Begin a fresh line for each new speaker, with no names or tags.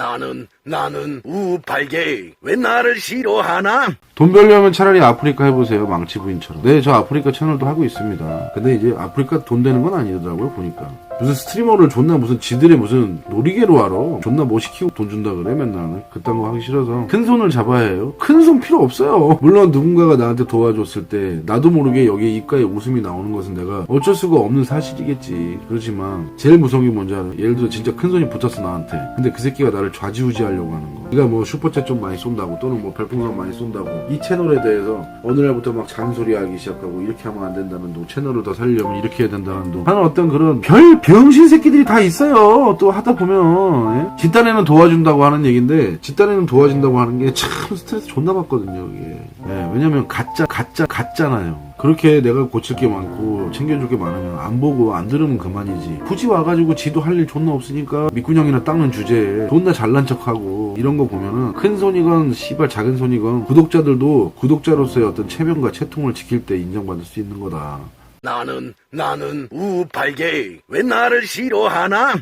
나는 나는 우팔게 왜 나를 싫어하나?
돈 벌려면 차라리 아프리카 해보세요. 망치 부인처럼. 네, 저 아프리카 채널도 하고 있습니다. 근데 이제 아프리카 돈 되는 건 아니더라고요, 보니까. 무슨 스트리머를 존나 무슨 지들의 무슨 놀이개로 하러 존나 뭐 시키고 돈 준다 그래 맨날. 그딴 거 하기 싫어서. 큰 손을 잡아야 해요. 큰 손 필요 없어요. 물론 누군가가 나한테 도와줬을 때 나도 모르게 여기에 입가에 웃음이 나오는 것은 내가 어쩔 수가 없는 사실이겠지. 그렇지만 제일 무서운 게 뭔지 알아? 예를 들어 진짜 큰 손이 붙었어 나한테. 근데 그 새끼가 나를 좌지우지 하려고 하는 거 네가 뭐 슈퍼챗 좀 많이 쏜다고 또는 뭐 별풍선 많이 쏜다고 이 채널에 대해서 어느 날부터 막 잔소리하기 시작하고 이렇게 하면 안 된다는 둥 채널을 더 살려면 이렇게 해야 된다는 둥. 하는 어떤 그런 별 병신 새끼들이 다 있어요. 또 하다 보면 예? 집단에는 도와준다고 하는 얘기인데 집단에는 도와준다고 하는 게 참 스트레스 존나 받거든요 이게. 예, 왜냐면 가짜 가짜 가짜나요 그렇게 내가 고칠 게 많고 챙겨줄 게 많으면 안 보고 안 들으면 그만이지. 굳이 와가지고 지도 할 일 존나 없으니까 밑구녕이나 닦는 주제에 존나 잘난 척하고 이런 거 보면은 큰 손이건 씨발 작은 손이건 구독자들도 구독자로서의 어떤 체면과 채통을 지킬 때 인정받을 수 있는 거다.
나는 나는 우팔게 왜 나를 싫어하나?